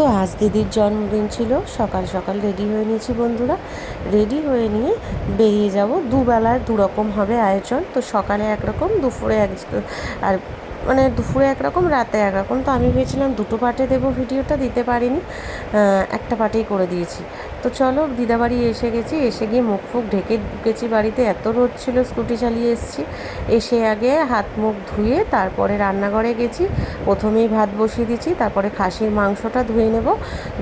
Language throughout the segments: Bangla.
তো আজ দিদির জন্মদিন ছিল। সকাল সকাল রেডি হয়ে নিয়েছি বন্ধুরা। রেডি হয়ে নিয়ে বেরিয়ে যাব। দুবেলার দুরকম হবে আয়োজন। তো সকালে একরকম, দুপুরে এক আর মানে দুপুরে একরকম, রাতে একরকম। তো আমি ভেবেছিলাম দুটো পার্টে দেবো ভিডিওটা, দিতে পারিনি। একটা পার্টেই করে দিয়েছি। তো চলো, দিদাবাড়ি এসে গেছি। এসে গিয়ে মুখ ফুক ঢেকে ঢুকেছি বাড়িতে। এত রোদ ছিল, স্কুটি চালিয়ে এসেছি। এসে আগে হাত মুখ ধুয়ে তারপরে রান্নাঘরে গেছি। প্রথমেই ভাত বসিয়ে দিয়েছি, তারপরে খাসির মাংসটা ধুয়ে নেব।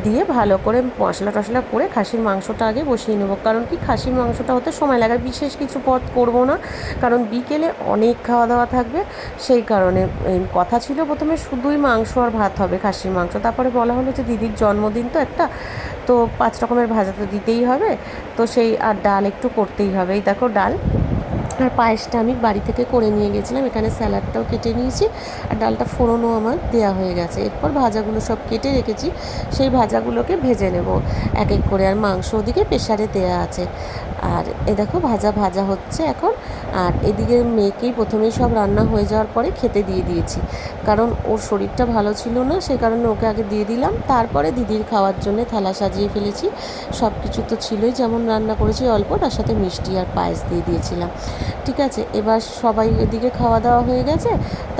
দিয়ে ভালো করে মশলা টশলা করে খাসির মাংসটা আগে বসিয়ে নেব। কারণ কি, খাসির মাংসটা হতে সময় লাগে। বিশেষ কিছু পথ করব না। কারণ বিকেলে অনেক খাওয়া দাওয়া থাকবে। সেই কারণে কথা ছিল প্রথমে শুধুই মাংস আর ভাত হবে, খাসির মাংস। তারপরে বলা হলো যে দিদির জন্মদিন তো একটা, তো পাঁচ রকমের ভাজা তো দিতেই হবে। তো সেই আর ডাল একটু করতেই হবে। এই দেখো ডাল আর পায়েসটা আমি বাড়ি থেকে করে নিয়ে গেছিলাম, এখানে স্যালাডটাও কেটে নিয়েছি আর ডালটা ফোড়নও আমার দেওয়া হয়ে গেছে। এরপর ভাজাগুলো সব কেটে রেখেছি, সেই ভাজাগুলোকে ভেজে নেব এক এক করে। আর মাংস ওদিকে প্রেশারে দেওয়া আছে। আর এ দেখো ভাজা ভাজা হচ্ছে এখন। আর এদিকে মেয়েকেই প্রথমেই সব রান্না হয়ে যাওয়ার পরে খেতে দিয়ে দিয়েছি। কারণ ওর শরীরটা ভালো ছিল না, সে কারণে ওকে আগে দিয়ে দিলাম। তারপরে দিদির খাওয়ার জন্য থালা সাজিয়ে ফেলেছি। সব কিছু তো ছিলই যেমন রান্না করেছি অল্প, তার সাথে মিষ্টি আর পায়েস দিয়ে দিয়েছিলাম। ঠিক আছে, এবার সবাই এদিকে খাওয়া দাওয়া হয়ে গেছে,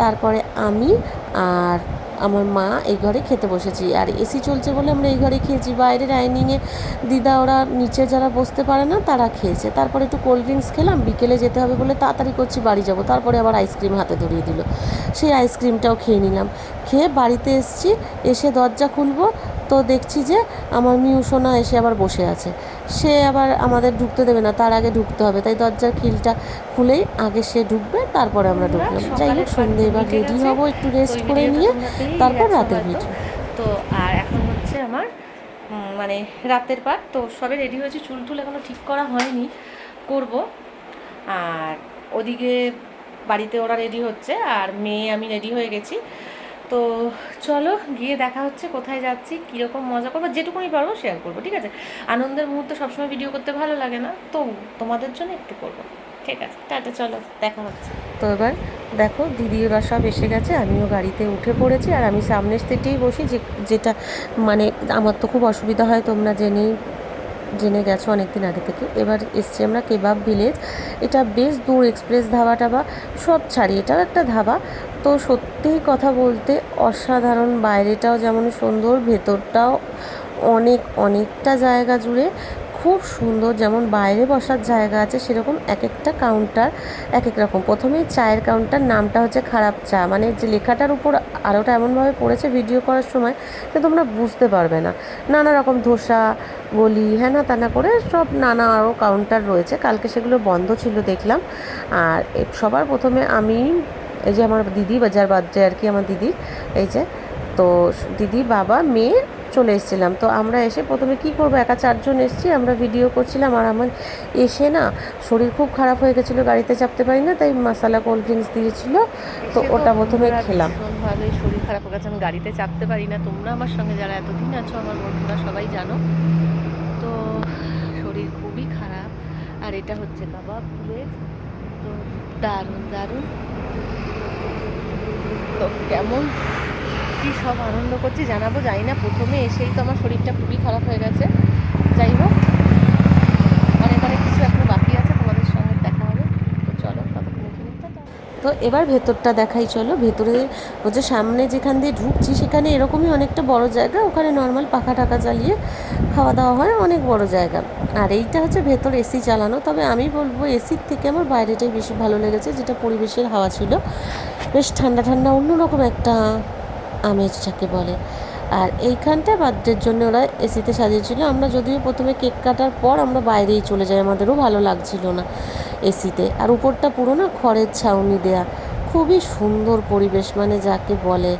তারপরে আমি আর আমার মা এই ঘরে খেতে বসেছি। আর এসি চলছে বলে আমরা এই ঘরে খেয়েছি। বাইরে ডাইনিংয়ে দিদা, ওরা নিচে যারা বসতে পারে না, তারা খেয়েছে। তারপরে একটু কোল্ড ড্রিঙ্কস খেলাম, বিকেলে যেতে হবে বলে তাড়াতাড়ি করছি বাড়ি যাব। তারপরে আবার আইসক্রিম হাতে ধরিয়ে দিল। সেই আইসক্রিমটাও খেয়ে নিলাম। খেয়ে বাড়িতে এসছি, এসে দরজা খুলবো তো দেখছি যে আমার মিউ সোনা এসে আবার বসে আছে। সে আবার আমাদের ঢুকতে দেবে না তার আগে ঢুকতে হবে। তাই দরজার খিলটা খুলেই আগে সে ঢুকবে তারপরে আমরা ঢুকলাম। যাই হোক সন্ধে এবার রেডি হব একটু রেস্ট করে নিয়ে তারপর রাতের ভিডিও তো আর এখন হচ্ছে আমার মানে রাতের পাট তো সবে রেডি হয়েছে চুল টুল এখনও ঠিক করা হয়নি করব। আর ওদিকে বাড়িতে ওরা রেডি হচ্ছে আর মেয়ে আমি রেডি হয়ে গেছি। তো চলো গিয়ে দেখা হচ্ছে, কোথায় যাচ্ছি, কীরকম মজা করব, যেটুকুনি পারব শেয়ার করব, ঠিক আছে? আনন্দের মুহূর্তে সবসময় ভিডিও করতে ভালো লাগে না, তো তোমাদের জন্য একটু করব, ঠিক আছে? টাটা, চলো, দেখা হচ্ছে। তো এবার দেখো দিদি ওরা সব এসে গেছে, আমিও গাড়িতে উঠে পড়েছি, আর আমি সামনের সিটেই বসি, যে, যেটা মানে আমার তো খুব অসুবিধা হয়, তোমরা জেনেই জেনে গেছো অনেক দিন আগে থেকে। এবার এসছি আমরা কেবাব ভিলেজ। এটা বেশ দূর এক্সপ্রেস ধাবা টাবা সব ছাড়ি, এটাও একটা ধাবা। তো সত্যিই কথা বলতে অসাধারণ, বাইরেটাও যেমন সুন্দর, ভেতরটাও অনেক, অনেকটা জায়গা জুড়ে খুব সুন্দর, যেমন বাইরে বসার জায়গা আছে, সেরকম এক একটা কাউন্টার এক এক রকম। প্রথমেই চায়ের কাউন্টার নামটা হচ্ছে খারাপ চা। মানে যে লেখাটার উপর আলোটা এমনভাবে পড়েছে ভিডিও করার সময় যে তোমরা বুঝতে পারবে না। নানা রকম ধোসা, গলি হ্যানা তানা করে সব নানা আরও কাউন্টার রয়েছে। কালকে সেগুলো বন্ধ ছিল দেখলাম। আর সবার প্রথমে আমি, এই যে আমার দিদি বা যার বার্থডে আর কি আমার দিদি, এই যে, তো দিদি, বাবা, মেয়ে চলে এসেছিলাম। তো আমরা এসে প্রথমে কি করব? একা চারজন এসেছি আমরা ভিডিও করছিলাম আর আমার এসে না শরীর খুব খারাপ হয়ে গেছিল গাড়িতে চাপতে পারি না তাই মশালা কোল্ড ড্রিঙ্কস দিয়েছিল। তো ওটা প্রথমে খেলাম। ভালোই শরীর খারাপ হয়ে গেছে আমি গাড়িতে চাপতে পারি না তোমরা আমার সঙ্গে যারা এতদিন আছো আমার বন্ধুরা সবাই জানো। তো শরীর খুবই খারাপ আর এটা হচ্ছে কাবাব প্লেট তো দারুণ দারুণ। তো কেমন? কি সব আনন্দ করছি জানাব, জানি না, প্রথমে এসেই তো আমার শরীরটা খুবই খারাপ হয়ে গেছে। যাই হোক অনেক অনেক কিছু এখনও বাকি আছে, তোমাদের সঙ্গে দেখা হবে। তো চলো। তো এবার ভেতরটা দেখাই, চলো। ভেতরে হচ্ছে সামনে যেখান দিয়ে ঢুকছি, সেখানে এরকমই অনেকটা বড় জায়গা। ওখানে নর্মাল পাখা টাকা চালিয়ে খাওয়া দাওয়া হয়, অনেক বড় জায়গা। আর এইটা হচ্ছে ভেতর এসি চালানো। তবে আমি বলব এসির থেকে আমার বাইরেটাই বেশি ভালো লেগেছে, যেটা পরিবেশের হাওয়া ছিল। বেশ ঠান্ডা ঠান্ডা, অন্যরকম একটা আমেজ যাকে বলে। আর এইখানটা বার্থডের জন্য ওরা এসিতে সাজিয়েছিল। আমরা যদিও প্রথমে কেক কাটার পর আমরা বাইরেই চলে যাই। আমাদেরও ভালো লাগছিল না এসিতে। আর উপরটা পুরো না খড়ের ছাউনি দেয়া। খুবই সুন্দর পরিবেশ মানে যাকে বলে।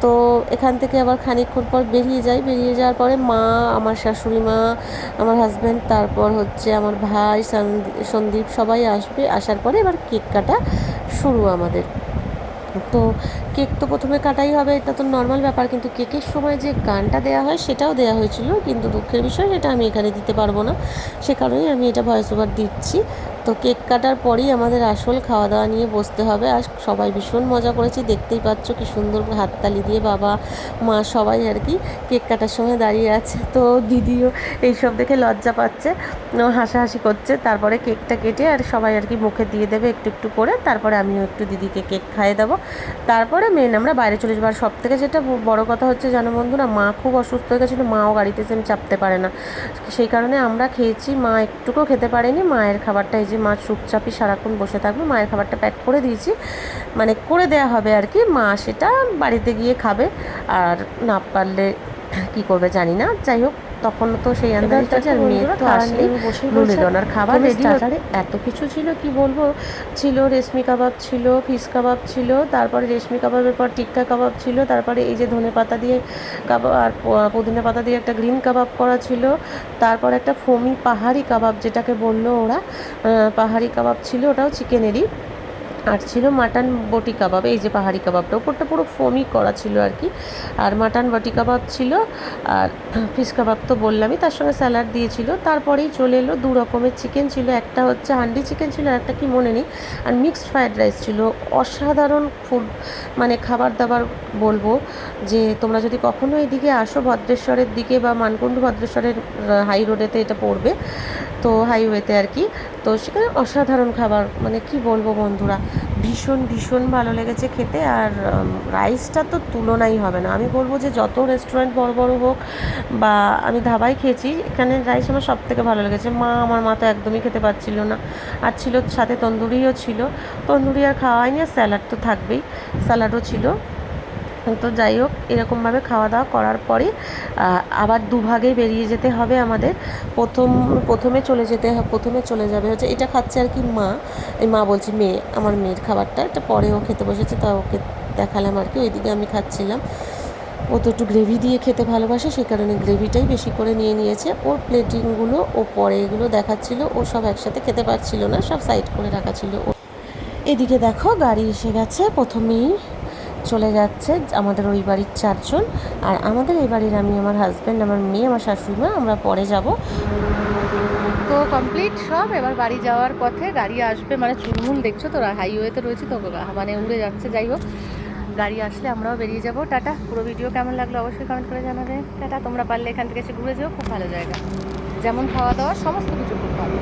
তো এখান থেকে আবার খানিকক্ষণ পর বেরিয়ে যাই। বেরিয়ে যাওয়ার পরে মা, আমার শাশুড়ি মা, আমার হাজব্যান্ড তারপর হচ্ছে আমার ভাই, সন্দী- সন্দীপ সবাই আসবে। আসার পরে এবার কেক কাটা শুরু আমাদের। তো কেক তো প্রথমে কাটাই হবে, এটা তো নর্মাল ব্যাপার, কিন্তু কেকের সময় যে গানটা দেওয়া হয় সেটাও দেওয়া হয়েছিল, কিন্তু দুঃখের বিষয় সেটা আমি এখানে দিতে পারব না। সে কারণেই আমি এটা ভয়েস ওভার দিচ্ছি। তো কেক কাটার পরেই আমাদের আসল খাওয়া দাওয়া নিয়ে বসতে হবে, আর সবাই ভীষণ মজা করেছি, দেখতেই পাচ্ছ কি সুন্দর হাততালি দিয়ে বাবা, মা সবাই আর কি কেক কাটার সময় দাঁড়িয়ে আছে। তো দিদিও এইসব দেখে লজ্জা পাচ্ছে হাসাহাসি করছে, তারপরে কেকটা কেটে আর সবাই আর কি মুখে দিয়ে দেবে একটু একটু করে, তারপরে আমিও একটু দিদিকে কেক খাইয়ে দেবো। তারপরে মেন আমরা বাইরে চলে যাব। আর সব থেকে যেটা বড় কথা হচ্ছে, জানো বন্ধুরা, মা খুব অসুস্থ হয়ে গেছিল, মাও গাড়িতে সেম চাপতে পারে না। সেই কারণে আমরা খেয়েছি, মা একটুকুও খেতে পারেনি, মায়ের খাবারটা এই যে মা চুপচাপই সারাক্ষণ বসে থাকবে, মায়ের খাবারটা প্যাক করে দিয়েছি। মানে করে দেওয়া হবে আর কি, মা সেটা বাড়িতে গিয়ে খাবে, আর না পারলে কি করবে জানি না। যাই হোক তখন তো সেই আন্দাজ আর মেয়ে তো আসলেই ডোনার খাবার স্টার্টারে এত কিছু ছিল কি বলব? ছিল রেশমি কাবাব ছিল ফিশ কাবাব ছিল তারপরে রেশমি কাবাবের পর টিক্কা কাবাব ছিল তারপরে এই যে ধনে পাতা দিয়ে কাবাব আর পুদিনা পাতা দিয়ে একটা গ্রিন কাবাব করা ছিল তারপর একটা ফোমি পাহাড়ি কাবাব যেটাকে বলল ওরা পাহাড়ি কাবাব ছিল ওটাও চিকেনেরই। আর ছিল মাটন বটি কাবাব, এই যে পাহাড়ি কাবাবটা। ওপরটা পুরো ফোমি করা ছিল আর কি। আর মাটন বটি কাবাব ছিল, আর ফিশ কাবাব তো বললামই, তার সঙ্গে স্যালাড দিয়েছিল। তারপরেই চলে এলো দু রকমের চিকেন ছিল, একটা হচ্ছে হান্ডি চিকেন ছিল, আর একটা কি মনে নেই। আর মিক্সড ফ্রায়েড রাইস ছিল। অসাধারণ ফুড মানে খাবার দাবার বলব যে তোমরা যদি কখনো এদিকে আসো ভদ্রেশ্বরের দিকে বা মানকুণ্ডু ভদ্রেশ্বরের হাই রোডেতে এটা পড়বে, তো হাইওয়েতে আর কি। তো সেখানে অসাধারণ খাবার। মানে কি বলব বন্ধুরা, ভীষণ ভীষণ ভালো লেগেছে খেতে আর রাইসটা তো তুলনাই হবে না। আমি বলব যে যত রেস্টুরেন্ট বড় বড় হোক বা আমি ধাবায় খেয়েছি, এখানে রাইস আমার সব থেকে ভালো লেগেছে। মা আমার মা তো একদমই খেতে পারছিল না। আর ছিল সাথে তন্দুরিও ছিল। তন্দুরি আর খাওয়া হয়নি, আর স্যালাড তো থাকবেই। স্যালাডও ছিল। তো যাই হোক, এরকমভাবে খাওয়া দাওয়া করার পরে আবার দুভাগেই বেরিয়ে যেতে হবে আমাদের। প্রথম, প্রথমে চলে যেতে প্রথমে চলে যাবে হচ্ছে, এটা খাচ্ছে আর কি মা। এই মা বলছি, মেয়ে, আমার মেয়ের খাবারটা। এটা পরে ও খেতে বসেছে, তা ওকে দেখালাম আর কি, ওইদিকে আমি খাচ্ছিলাম। ও তো একটু গ্রেভি দিয়ে খেতে ভালোবাসে সেই কারণে গ্রেভিটাই বেশি করে নিয়ে নিয়েছে। ওর প্লেটিংগুলো ও পরে এগুলো দেখাচ্ছিল, ও সব একসাথে খেতে পারছিল না, সব সাইড করে রাখা ছিল ও এদিকে দেখো, গাড়ি এসে গেছে প্রথমেই। চলে যাচ্ছে, আমাদের ওই বাড়ির চারজন। আর আমাদের এই বাড়ির আমি, আমার হাজব্যান্ড আমার মেয়ে, আমার শাশুড়ি মা, আমরা পরে যাব। তো কমপ্লিট সব, এবার বাড়ি যাওয়ার পথে গাড়ি আসবে মানে চুলমুল দেখছ তো হাইওয়েতে রয়েছে, তো মানে উড়ে যাচ্ছে, যাই হোক। গাড়ি আসলে আমরাও বেরিয়ে যাব। টাটা, পুরো ভিডিও কেমন লাগল অবশ্যই কমেন্ট করে জানাবে। টাটা, তোমরা পারলে এখান থেকে এসে ঘুরে যেও, খুব ভালো জায়গা। যেমন খাওয়া দাওয়া, সমস্ত কিছু খুব ভালো।